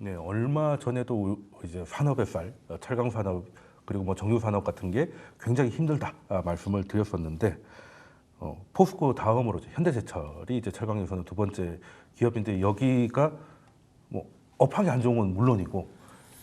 네, 얼마 전에도 이제 산업의 쌀, 어, 철강 산업 그리고 뭐 정유 산업 같은 게 굉장히 힘들다 아, 말씀을 드렸었는데 어, 포스코 다음으로 현대제철이 이제 철강에서는 두 번째 기업인데 여기가 뭐 업황이 안 좋은 건 물론이고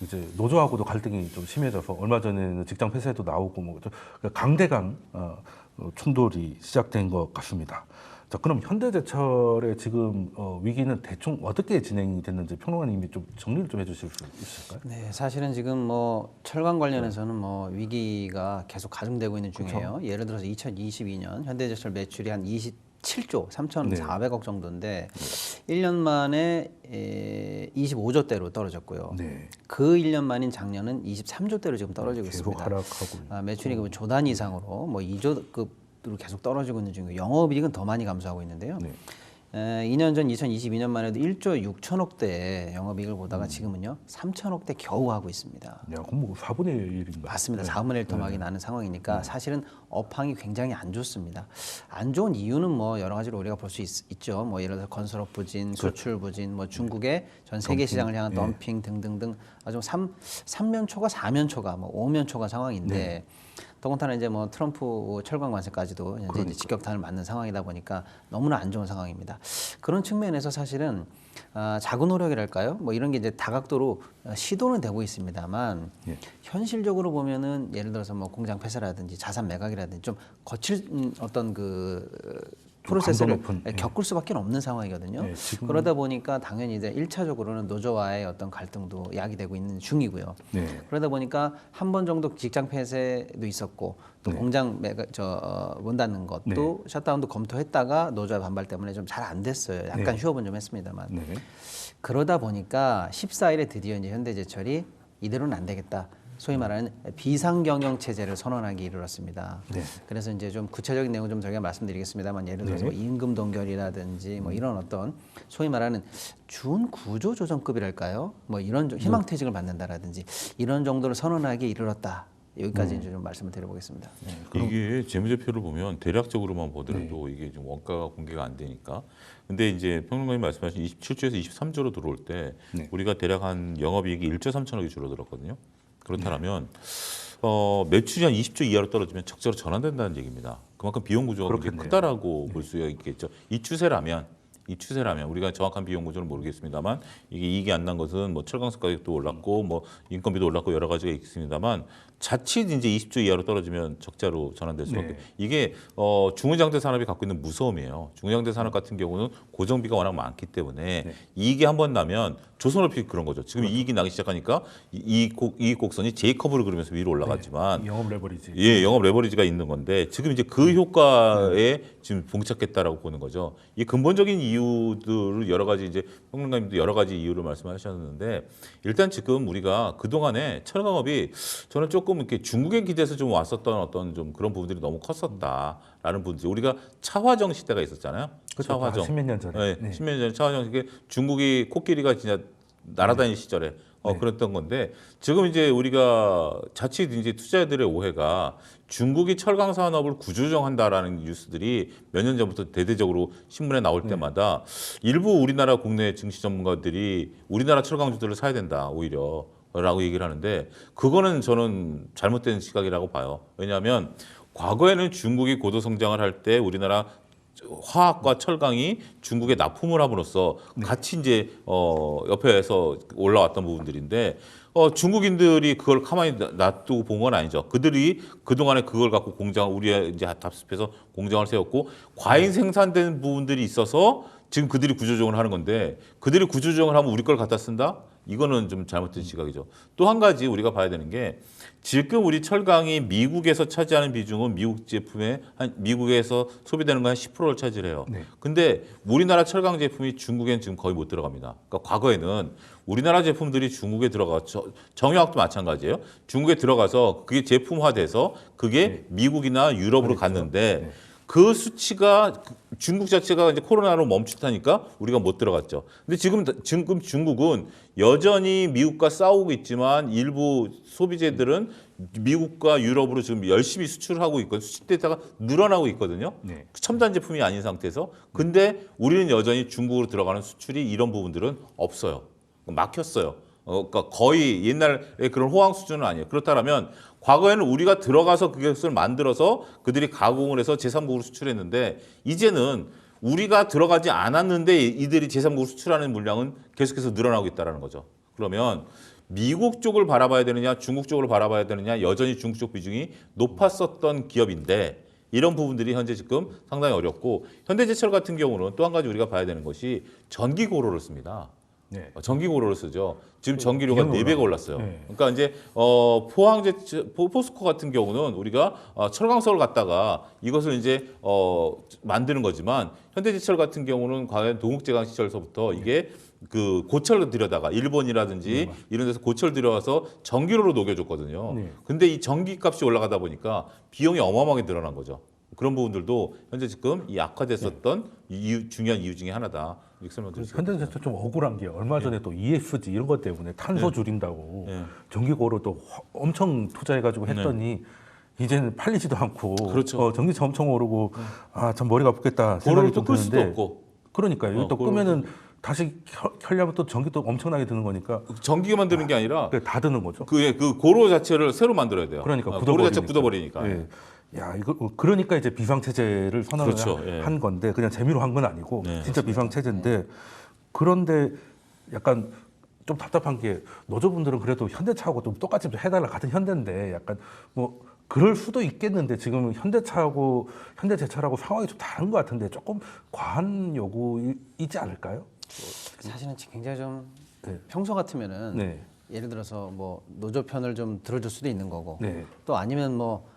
이제 노조하고도 갈등이 좀 심해져서 얼마 전에는 직장 폐쇄도 나오고 뭐좀 강대강 어, 어, 충돌이 시작된 것 같습니다. 자, 그럼 현대제철의 지금 어, 위기는 대충 어떻게 진행이 됐는지 평론가님이 좀 정리를 좀 해주실 수 있을까요? 네, 사실은 지금 뭐 철강 관련해서는 뭐 위기가 계속 가중되고 있는 중이에요. 예를 들어서 2022년 현대제철 매출이 한 27조 3,400억 정도인데 1년 만에 에, 25조대로 떨어졌고요. 네, 그 1년 만인 작년은 23조대로 지금 떨어지고 계속 있습니다. 하락하고 아, 매출이 그 조단 이상으로 뭐 2조급으 로 계속 떨어지고 있는 중이고 영업이익은 더 많이 감소하고 있는데요. 네. 에, 2년 전 2022년만 해도 1조 6천억 대의 영업이익을 보다가 지금은요 3천억 대 겨우 하고 있습니다. 야, 그럼 뭐 4분의 1인가? 맞습니다. 4분의 1 토막이 나는 상황이니까 사실은 업황이 굉장히 안 좋습니다. 안 좋은 이유는 뭐 여러 가지로 우리가 볼 수 있죠. 뭐 예를 들어 건설업 부진, 수출 부진, 뭐 중국의 전 세계 시장을 향한 덤핑 등등등 아주 삼 삼면초가 사면초가 뭐 오면초가 상황인데 더군다나 이제 뭐 트럼프 철강 관세까지도 이제 직격탄을 맞는 상황이다 보니까 너무나 안 좋은 상황입니다. 그런 측면에서 사실은 아, 자구 노력이랄까요? 뭐 이런 게 이제 다각도로 어, 시도는 되고 있습니다만 예. 현실적으로 보면은 예를 들어서 뭐 공장 폐쇄라든지 자산 매각이라든지 좀 거칠 음, 어떤 그 프로세스를 높은, 예. 겪을 수밖에 없는 상황이거든요. 예, 지금- 그러다 보니까 당연히 이제 일차적으로는 노조와의 어떤 갈등도 야기되고 있는 중이고요. 네. 그러다 보니까 한 번 정도 직장 폐쇄도 있었고 또 공장 매가 저문 닫는 것도 셧다운도 검토했다가 노조의 반발 때문에 좀 잘 안 됐어요. 약간 휴업은 좀 했습니다만 네. 그러다 보니까 14일에 드디어 이제 현대제철이 이대로는 안 되겠다. 소위 말하는 비상경영 체제를 선언하기 이르렀습니다. 네. 그래서 이제 좀 구체적인 내용 좀 저희가 말씀드리겠습니다만 예를 들어서 뭐 임금 동결이라든지 뭐 이런 어떤 소위 말하는 준 구조 조정급이랄까요? 뭐 이런 좀 희망퇴직을 받는다라든지 이런 정도를 선언하기 이르렀다. 여기까지 이제 좀 말씀을 드려보겠습니다. 네. 이게 재무제표를 보면 대략적으로만 보더라도 이게 좀 원가가 공개가 안 되니까. 근데 이제 평론가님 말씀하신 27조에서 23조로 들어올 때 네. 우리가 대략 한 영업이익이 1조 3천억이 줄어들었거든요. 그렇다면 어, 매출이 한 20조 이하로 떨어지면 적자로 전환된다는 얘기입니다. 그만큼 비용 구조가 그렇겠네요. 크다라고 볼 수가 있겠죠. 이 추세라면 이 추세라면 우리가 정확한 비용 구조는 모르겠습니다만 이게 이익이 안 난 것은 뭐 철강석 가격도 올랐고 뭐 인건비도 올랐고 여러 가지가 있습니다만 자칫 이제 20조 이하로 떨어지면 적자로 전환될 수밖에 네. 이게 어, 중후장대 산업이 갖고 있는 무서움이에요. 중후장대 산업 같은 경우는 고정비가 워낙 많기 때문에 네. 이익이 한 번 나면 조선업이 그런 거죠. 지금 이익이 나기 시작하니까 이- 이익 곡 이익 곡선이 J 커브를 그리면서 위로 올라가지만 영업 레버리지. 예, 영업 레버리지가 있는 건데 지금 이제 그 효과에 지금 봉착했다라고 보는 거죠. 이 근본적인 이유들을 여러 가지 이제 평론가님도 여러 가지 이유를 말씀하셨는데 일단 지금 우리가 그 동안에 철강업이 저는 조금 이렇게 중국에 기대서 좀 왔었던 어떤 좀 그런 부분들이 너무 컸었다라는 부분들. 우리가 차화정 시대가 있었잖아요. 그렇죠. 차화정. 한 10몇 년 전에. 네, 네. 10년 전에 차화정 이게 중국이 코끼리가 진짜 날아다니는 시절에 어, 네. 그랬던 건데 지금 이제 우리가 자칫 이제 투자자들의 오해가 중국이 철강 산업을 구조조정한다라는 뉴스들이 몇 년 전부터 대대적으로 신문에 나올 네. 때마다 일부 우리나라 국내 증시 전문가들이 우리나라 철강주들을 사야 된다 오히려 라고 얘기를 하는데 그거는 저는 잘못된 시각이라고 봐요. 왜냐하면 과거에는 중국이 고도 성장을 할 때 우리나라 화학과 철강이 중국에 납품을 함으로써 같이 이제 어 옆에서 올라왔던 부분들인데 어 중국인들이 그걸 가만히 놔- 놔두고 본 건 아니죠. 그들이 그 동안에 그걸 갖고 공장 우리에 이제 답습해서 공장을 세웠고 과잉 생산된 부분들이 있어서 지금 그들이 구조조정을 하는 건데 그들이 구조조정을 하면 우리 걸 갖다 쓴다? 이거는 좀 잘못된 시각이죠. 또 한 가지 우리가 봐야 되는 게 지금 우리 철강이 미국에서 차지하는 비중은 미국 제품의 한 미국에서 소비되는 거 한 10%를 차지해요. 네. 근데 우리나라 철강 제품이 중국엔 지금 거의 못 들어갑니다. 그러니까 과거에는 우리나라 제품들이 중국에 들어가 저- 정유학도 마찬가지예요. 중국에 들어가서 그게 제품화돼서 그게 미국이나 유럽으로 그렇죠. 갔는데 네. 그 수치가 그 중국 자체가 이제 코로나로 멈칫하니까 우리가 못 들어갔죠. 근데 지금 지금 중국은 여전히 미국과 싸우고 있지만 일부 소비재들은 미국과 유럽으로 지금 열심히 수출하고 있고 수출 데이터가 늘어나고 있거든요. 네. 첨단 제품이 아닌 상태에서 근데 우리는 여전히 중국으로 들어가는 수출이 이런 부분들은 없어요. 막혔어요. 어, 그러니까 거의 옛날에 그런 호황 수준은 아니에요. 그렇다면 과거에는 우리가 들어가서 그것을 만들어서 그들이 가공을 해서 제3국으로 수출했는데 이제는 우리가 들어가지 않았는데 이들이 제3국으로 수출하는 물량은 계속해서 늘어나고 있다는 거죠. 그러면 미국 쪽을 바라봐야 되느냐, 중국 쪽을 바라봐야 되느냐, 여전히 중국 쪽 비중이 높았었던 기업인데 이런 부분들이 현재 지금 상당히 어렵고 현대제철 같은 경우는 또 한 가지 우리가 봐야 되는 것이 전기 고로를 씁니다. 네. 어, 전기 고로를 쓰죠. 지금 전기료가 네 배가 올랐어요. 네. 그러니까 이제 어 포항제 포- 포스코 같은 경우는 우리가 어, 철강석을 갖다가 이것을 이제 어 만드는 거지만 현대제철 같은 경우는 과연 동국제강 시절서부터 이게 그 고철을 들여다가 일본이라든지 이런 데서 고철 들여와서 전기료로 녹여줬거든요. 네. 근데 이 전기값이 올라가다 보니까 비용이 어마어마하게 늘어난 거죠. 그런 부분들도 현재 지금 이 악화됐었던 이유, 중요한 이유 중에 하나다. 이렇게 설명드릴 수 있습니다. 현대제철 좀 억울한 게 얼마 전에 또 ESG 이런 것 때문에 탄소 줄인다고 네. 전기고로 또 화- 엄청 투자해가지고 했더니 이제는 팔리지도 않고 그렇죠. 어, 전기차 엄청 오르고 아 참 머리가 아프겠다 고로를 생각이 또 좀 끌 수도 드는데 없고 그러니까요. 이거 어, 또 고로를- 끄면은 다시 켜, 켜려면 또 전기 또 엄청나게 드는 거니까 전기만 드는 게 아니라 그게 다 드는 거죠. 그, 예, 그 고로 자체를 새로 만들어야 돼요. 그러니까 아, 고로 굳어버리니까. 자체 굳어버리니까. 예. 야 이거 어, 그러니까 이제 비상 체제를 선언을 그렇죠. 하- 예. 한 건데 그냥 재미로 한 건 아니고 네, 진짜 비상 체제인데 그런데 약간 좀 답답한 게 노조분들은 그래도 현대차하고 좀 똑같이 좀 해달라 같은 현대인데 약간 뭐 그럴 수도 있겠는데 지금 현대차하고 현대제철하고 상황이 좀 다른 것 같은데 조금 과한 요구이지 않을까요? 사실은 굉장히 좀 네. 평소 같으면은 네. 예를 들어서 뭐 노조 편을 좀 들어줄 수도 있는 거고 네. 또 아니면 뭐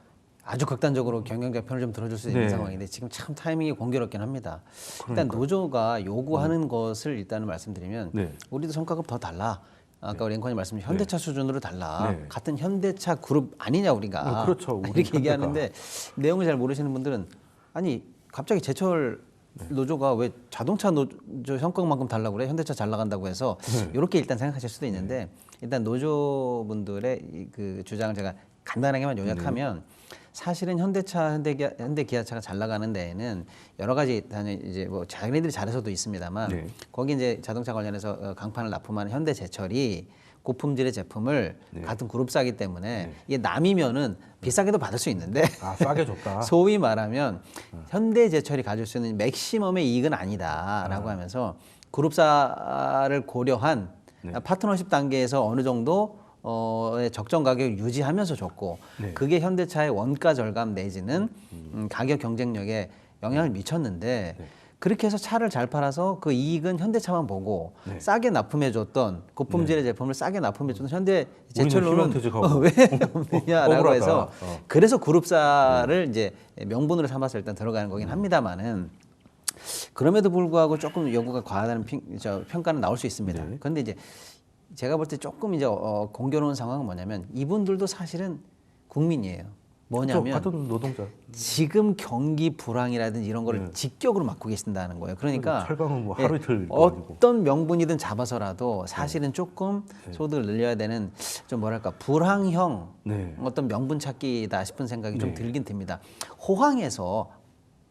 아주 극단적으로 경영자 편을 좀 들어줄 수 있는 네. 상황인데 지금 참 타이밍이 공교롭긴 합니다. 일단 노조가 요구하는 것을 일단은 말씀드리면 네. 우리도 성과급 더 달라. 아까 우리 앵커님 말씀 현대차 수준으로 달라. 네. 같은 현대차 그룹 아니냐 우리가. 어, 그렇죠. 이렇게. 얘기하는데 내용을 잘 모르시는 분들은 아니 갑자기 제철 네. 노조가 왜 자동차 노조 성과만큼 달라고 그래 현대차 잘 나간다고 해서 네. 이렇게 일단 생각하실 수도 있는데 일단 노조분들의 이그 주장을 제가 간단하게만 요약하면 네. 사실은 현대차 현대기아 현대기아차가 잘 나가는 데에는 여러 가지 당연히 이제 뭐 자기네들이 잘해서도 있습니다만 네. 거기 이제 자동차 관련해서 어, 강판을 납품하는 현대제철이 고품질의 제품을 네. 같은 그룹사기 때문에 이게 남이면은 비싸게도 받을 수 있는데 아 싸게 줬다. 소위 말하면 현대제철이 가질 수 있는 맥시멈의 이익은 아니다라고 하면서 그룹사를 고려한 파트너십 단계에서 어느 정도 어의 적정 가격을 유지하면서 줬고 네. 그게 현대차의 원가 절감 내지는 음, 가격 경쟁력에 영향을 미쳤는데 그렇게 해서 차를 잘 팔아서 그 이익은 현대차만 보고 네. 싸게 납품해줬던 고품질의 제품을 싸게 납품해줬던 현대 제철로는 희망퇴직하고. 어, 왜 없느냐라고 억울하다. 해서 어. 그래서 그룹사를 이제 명분으로 삼아서 일단 들어가는 거긴 합니다만은 그럼에도 불구하고 조금 요구가 과하다는 평, 저 평가는 나올 수 있습니다. 네. 그런데 이제 제가 볼 때 조금 이제 어, 공교로운 상황은 뭐냐면 이분들도 사실은 국민이에요. 뭐냐면. 같은 노동자. 지금 경기 불황이라든지 이런 거를 직격으로 맡고 계신다는 거예요. 그러니까 네. 철강은 뭐 예, 하루 이틀 도 아니고. 어떤 명분이든 잡아서라도 사실은 조금 소득을 늘려야 되는 좀 뭐랄까 불황형 네. 어떤 명분 찾기다 싶은 생각이 좀 들긴 듭니다. 호황에서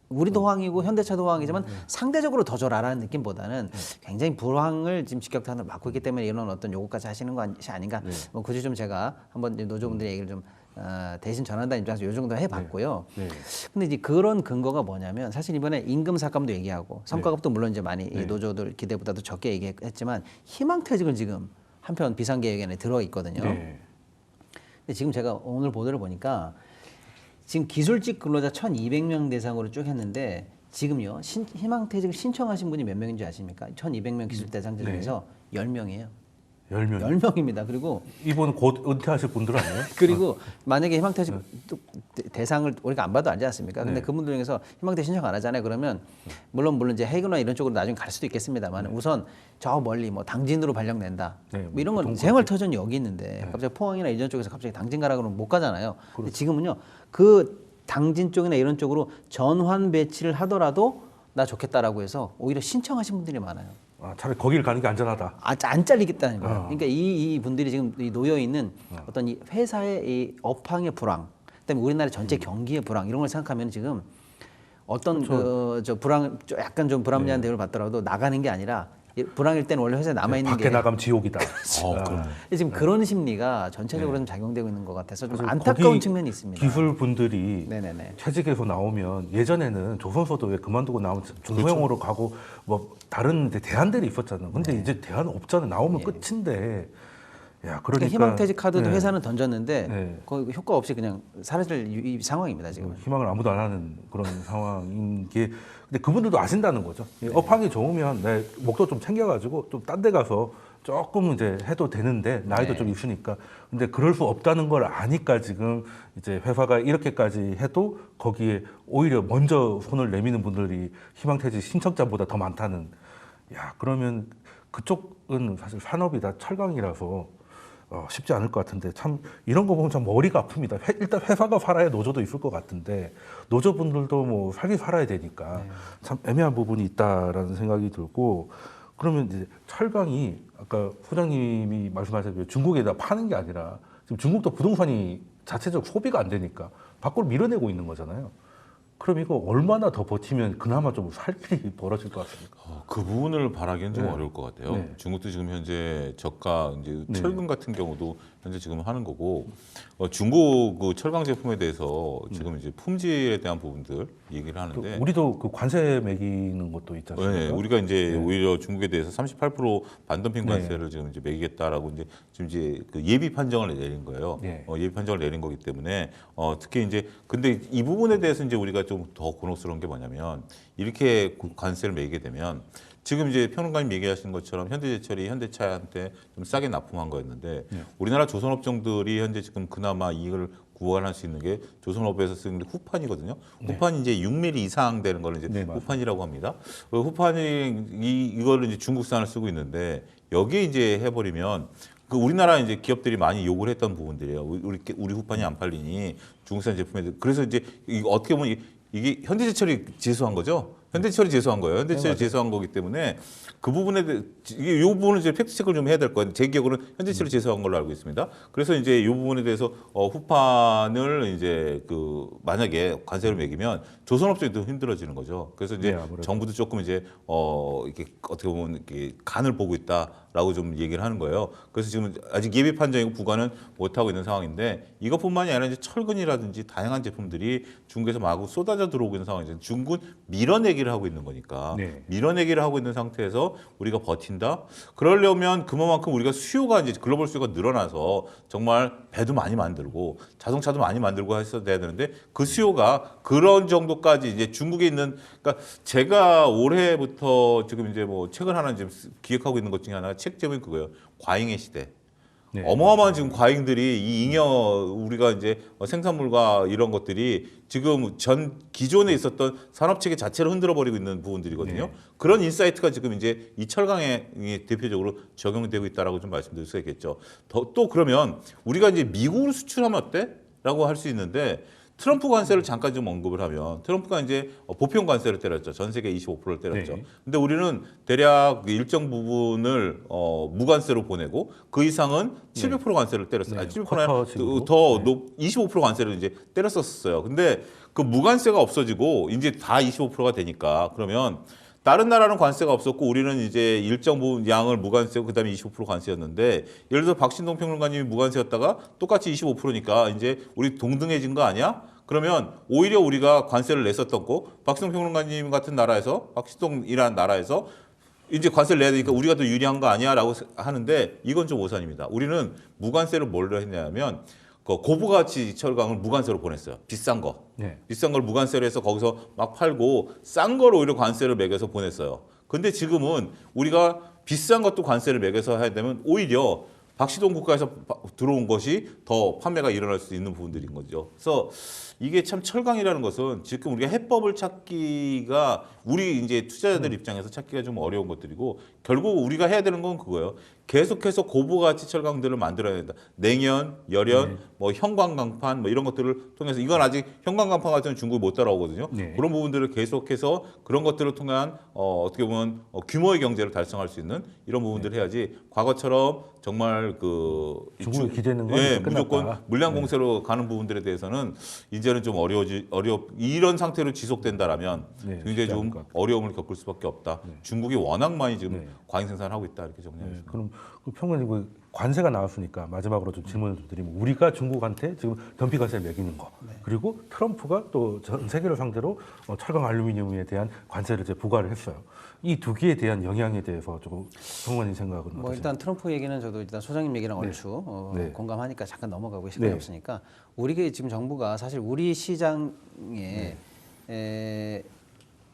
우리도 호황이고 현대차도 호황이지만 상대적으로 더 줘라라는 느낌보다는 굉장히 불황을 지금 직격탄으로 맞고 있기 때문에 이런 어떤 요구까지 하시는 것이 아닌가. 뭐 굳이 좀 제가 한번 노조분들의 얘기를 좀 어, 대신 전한다는 입장에서 요 정도 해봤고요. 네. 근데 이제 그런 근거가 뭐냐면 사실 이번에 임금 삭감도 얘기하고 성과급도 물론 이제 많이 이 노조들 기대보다도 적게 얘기했지만 희망퇴직은 지금 한편 비상계획안에 들어 있거든요. 네. 근데 지금 제가 오늘 보도를 보니까 지금 기술직 근로자 1,200명 대상으로 쭉 했는데 지금요 신, 희망퇴직을 신청하신 분이 몇 명인지 아십니까? 1,200명 기술 대상자 네. 중에서 10명이에요. 열 명. 10명입니다. 그리고 이분 곧 은퇴하실 분들 아니에요? 그리고 만약에 희망퇴직 또 대- 대상을 우리가 안 봐도 알지 않습니까? 근데 네. 그분들 중에서 희망퇴직 신청 안 하잖아요. 그러면 물론 물론 이제 해외나 이런 쪽으로 나중에 갈 수도 있겠습니다만 우선 저 멀리 뭐 당진으로 발령낸다. 네, 뭐 이런 건 동부지. 생활 터전이 여기 있는데 갑자기 포항이나 이런 쪽에서 갑자기 당진 가라 그러면 못 가잖아요. 근데 지금은요 그 당진 쪽이나 이런 쪽으로 전환 배치를 하더라도 나 좋겠다라고 해서 오히려 신청하신 분들이 많아요. 아, 차라리 거기를 가는 게 안전하다. 아, 안 잘리겠다는 거예요. 어. 그러니까 이, 이 분들이 지금 이 놓여 있는 어 떤 이 회사의 이 업황의 불황, 그다음에 우리나라 전체 음. 경기의 불황 이런 걸 생각하면 지금 어떤 그렇죠. 그저 불황 저 약간 좀 네. 불합리한 대우를 받더라도 나가는 게 아니라 이- 불황일 때는 원래 회사에 남아 있는 밖에 게 나가면 지옥이다. 어, 아, 그럼. 지금 그런 심리가 전체적으로 좀 작용되고 있는 것 같아서 좀 안타까운 측면이 있습니다. 기술 분들이 네네네. 퇴직해서 나오면 예전에는 조선소도 왜 그만두고 나오면 중소형으로 가고 뭐 다른 대안들이 있었잖아요. 근데 이제 대안 없잖아요. 나오면 끝인데. 야, 그러니까 그러니까 희망퇴직 카드도 네. 회사는 던졌는데 네. 그 효과 없이 그냥 사라질 상황입니다 지금. 희망을 아무도 안 하는 그런 상황인 게 근데 그분들도 아신다는 거죠. 이 업황이 좋으면 내 목도 좀 챙겨가지고 좀 딴 데 가서 조금 이제 해도 되는데 나이도 네. 좀 있으니까 근데 그럴 수 없다는 걸 아니까 지금 이제 회사가 이렇게까지 해도 거기에 오히려 먼저 손을 내미는 분들이 희망퇴직 신청자보다 더 많다는 야 그러면 그쪽은 사실 산업이 다 철강이라서 어, 쉽지 않을 것 같은데 참 이런 거 보면 참 머리가 아픕니다. 회- 일단 회사가 살아야 노조도 있을 것 같은데 노조분들도 뭐 살기 살아야 되니까 참 애매한 부분이 있다라는 생각이 들고 그러면 이제 철강이 아까 소장님이 말씀하셨듯이 중국에다 파는 게 아니라 지금 중국도 부동산이 자체적 소비가 안 되니까 밖으로 밀어내고 있는 거잖아요. 그럼 이거 얼마나 더 버티면 그나마 좀살 일이 벌어질 것 같습니까? 어, 그 부분을 바라기는 좀 네. 어려울 것 같아요. 네. 중국도 지금 현재 저가 이제 네. 철근 같은 경우도 현재 지금 하는 거고 어, 중국 그 철강 제품에 대해서 지금 이제 품질에 대한 부분들 얘기를 또 하는데 우리도 그 관세 매기는 것도 있지 않습니까? 네, 우리가 이제 오히려 중국에 대해서 38% 반덤핑 네. 관세를 지금 이제 매기겠다라고 이제 지금 이제 그 예비 판정을 내린 거예요. 네. 어, 예비 판정을 내린 거기 때문에 어, 특히 이제 근데 이 부분에 대해서 이제 우리가 좀 더 곤혹스러운 게 뭐냐면 이렇게 그 관세를 매기게 되면 지금 이제 평론가님 얘기하신 것처럼 현대제철이 현대차한테 좀 싸게 납품한 거였는데 네. 우리나라 조선업종들이 현재 지금 그나마 이익을 구원할 수 있는 게 조선업에서 쓰는 게 후판이거든요. 후판이 이제 6mm 이상 되는 거를 이제 네. 후판이라고 합니다. 그 후판이 이 이거를 이제 중국산을 쓰고 있는데 여기에 이제 해버리면 그 우리나라 이제 기업들이 많이 욕을 했던 부분들이에요. 우리 우리, 후판이 안 팔리니 중국산 제품에 대해- 그래서 이제 어떻게 보면 이- 이게 현대제철이 제소한 거죠. 현대철이 제소한 거예요. 현대철이 제소한 거기 때문에 그 부분에 대해 이 부분을 이제 팩트 체크를 좀 해야 될 거예요. 제 기억으로는 현대철이 제소한 걸로 알고 있습니다. 그래서 이제 이 부분에 대해서 어, 후판을 이제 그 만약에 관세를 매기면 조선업종이 더 힘들어지는 거죠. 그래서 이제 네. 정부도 조금 이제 어 이렇게 어떻게 보면 이렇게 간을 보고 있다라고 좀 얘기를 하는 거예요. 그래서 지금 아직 예비 판정이고 부과는 못 하고 있는 상황인데 이것뿐만이 아니라 이제 철근이라든지 다양한 제품들이 중국에서 마구 쏟아져 들어오고 있는 상황이죠. 중국은 밀어내기를 하고 있는 거니까 네. 밀어내기를 하고 있는 상태에서 우리가 버틴다. 그러려면 그만큼 우리가 수요가 이제 글로벌 수요가 늘어나서 정말 배도 많이 만들고 자동차도 많이 만들고 했어야 되는데 그 수요가 그런 정도까지 이제 중국에 있는 그러니까 제가 올해부터 지금 이제 뭐 책을 하나 지금 쓰- 기획하고 있는 것 중에 하나가 책 제목이 그거예요. 과잉의 시대. 네. 어마어마한 지금 과잉들이 이 잉여 우리가 이제 어, 생산물과 이런 것들이 지금 전 기존에 있었던 산업 체계 자체를 흔들어 버리고 있는 부분들이거든요. 네. 그런 인사이트가 지금 이제 이 철강에 이 대표적으로 적용되고 있다라고 좀 말씀드릴 수 있겠죠. 더, 또 그러면 우리가 이제 미국으로 수출하면 어때?라고 할 수 있는데 트럼프 관세를 잠깐 좀 언급을 하면 트럼프가 이제 어, 보편 관세를 때렸죠. 전 세계 25%를 때렸죠. 네. 근데 우리는 대략 그 일정 부분을 어, 무관세로 보내고 그 이상은 700% 관세를 때렸어요. 네, 아니, 700% 쿼터 아니라 식으로. 더 네. 높, 25% 관세를 이제 때렸었어요. 근데 그 무관세가 없어지고 이제 다 25%가 되니까 그러면 다른 나라는 관세가 없었고 우리는 이제 일정 부분 양을 무관세고 그다음에 25% 관세였는데 예를 들어 박신동 평론가님이 무관세였다가 똑같이 25%니까 이제 우리 동등해진 거 아니야? 그러면 오히려 우리가 관세를 냈었던 거 박신동 평론가님 같은 나라에서 박신동이라는 나라에서 이제 관세를 내야 되니까 우리가 더 유리한 거 아니야 라고 하는데 이건 좀 오산입니다. 우리는 무관세를 뭘로 했냐면 그 고부가치 철강을 무관세로 보냈어요. 비싼 거. 네. 비싼 걸 무관세로 해서 거기서 막 팔고 싼 걸 오히려 관세를 매겨서 보냈어요. 근데 지금은 우리가 비싼 것도 관세를 매겨서 해야 되면 오히려 박시동 국가에서 바- 들어온 것이 더 판매가 일어날 수 있는 부분들인 거죠. 그래서 이게 참 철강이라는 것은 지금 우리가 해법을 찾기가 우리 이제 투자자들 입장에서 찾기가 좀 어려운 것들이고 결국 우리가 해야 되는 건 그거예요. 계속해서 고부가치 철강들을 만들어야 된다. 냉연, 열연, 뭐 형광강판 뭐 이런 것들을 통해서 이건 아직 형광강판 같은 건 중국이 못 따라오거든요. 네. 그런 부분들을 계속해서 그런 것들을 통한 어, 어떻게 보면 어, 규모의 경제를 달성할 수 있는 이런 부분들을 해야지 과거처럼 정말 그 중국이 주- 기대는 건 예. 네. 무조건 물량 공세로 가는 부분들에 대해서는 이제는 좀 어려워지 어려 이런 상태로 지속된다라면 네, 굉장히 좀. 어려움을 겪을 수밖에 없다. 중국이 워낙 많이 지금 네. 과잉 생산을 하고 있다 이렇게 정리하겠습니다. 네, 그럼 그 평론이 그 관세가 나왔으니까 마지막으로 좀 질문을 좀 드리면 우리가 중국한테 지금 덤피 관세 매기는 거 그리고 트럼프가 또 전 세계를 상대로 어, 철강 알루미늄에 대한 관세를 이제 부과를 했어요. 이 두 개에 대한 영향에 대해서 조금 평론님 생각은 뭐 어떠세요? 일단 트럼프 얘기는 저도 일단 소장님 얘기랑 네. 얼추 어, 네. 공감하니까 잠깐 넘어가고 시간이 네. 없으니까 우리가 지금 정부가 사실 우리 시장에 네. 에,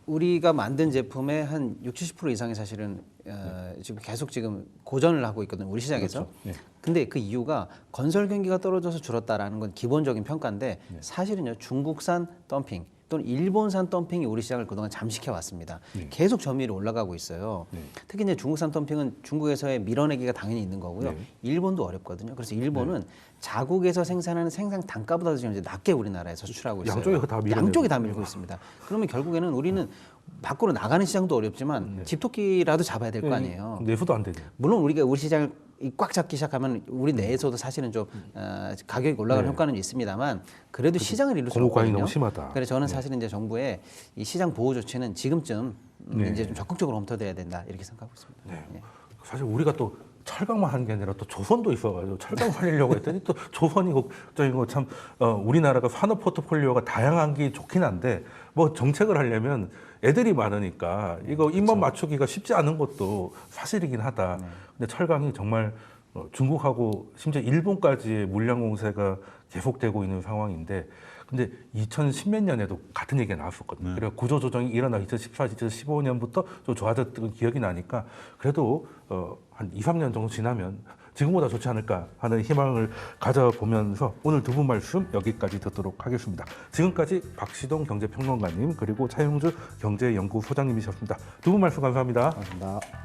우리가 만든 제품의 한 60, 70% 이상이 사실은 어, 지금 계속 지금 고전을 하고 있거든요. 우리 시장에서. 네. 근데 그 이유가 건설 경기가 떨어져서 줄었다라는 건 기본적인 평가인데 네. 사실은요 중국산 덤핑 또는 일본산 덤핑이 우리 시장을 그동안 잠식해 왔습니다. 계속 점유율이 올라가고 있어요. 네. 특히 이제 중국산 덤핑은 중국에서의 밀어내기가 당연히 있는 거고요. 네. 일본도 어렵거든요. 그래서 일본은 자국에서 생산하는 생산 단가보다도 지금 이제 낮게 우리나라에 서출하고 있어요. 양쪽이 다 양쪽이 다 밀고 있습니다. 그러면 결국에는 우리는 밖으로 나가는 시장도 어렵지만 집토끼라도 잡아야 될 거 아니에요. 내수도 안 되죠. 물론 우리가 우리 시장을 이꽉 잡기 시작하면 우리 내에서도 사실은 좀 어, 가격이 올라가는 효과는 있습니다만 그래도 시장을 이룰 수 공급 과잉이 없거든요. 너무 심하다. 그래서 저는 사실 이제 정부의 이 시장 보호 조치는 지금쯤 음, 네. 이제 좀 적극적으로 검토돼야 된다 이렇게 생각하고 있습니다. 네. 사실 우리가 또 철강만 하는 게 아니라 또 조선도 있어가지고 철강 살리려고 했더니 또 조선이 걱정인 거참 어, 우리나라가 산업 포트폴리오가 다양한 게 좋긴 한데 뭐 정책을 하려면 애들이 많으니까 이거 입맛 맞추기가 쉽지 않은 것도 사실이긴 하다. 근데 철강이 정말 어, 중국하고 심지어 일본까지의 물량 공세가 계속되고 있는 상황인데 근데 2010몇 년에도 같은 얘기가 나왔었거든요. 그래서 구조 조정이 일어나 2014, 2015년부터 좀 좋아졌던 기억이 나니까 그래도 어, 한 2, 3년 정도 지나면 지금보다 좋지 않을까 하는 희망을 가져보면서 오늘 두 분 말씀 여기까지 듣도록 하겠습니다. 지금까지 박시동 경제평론가님 그리고 차용주 경제연구소장님이셨습니다. 두 분 말씀 감사합니다. 고맙습니다.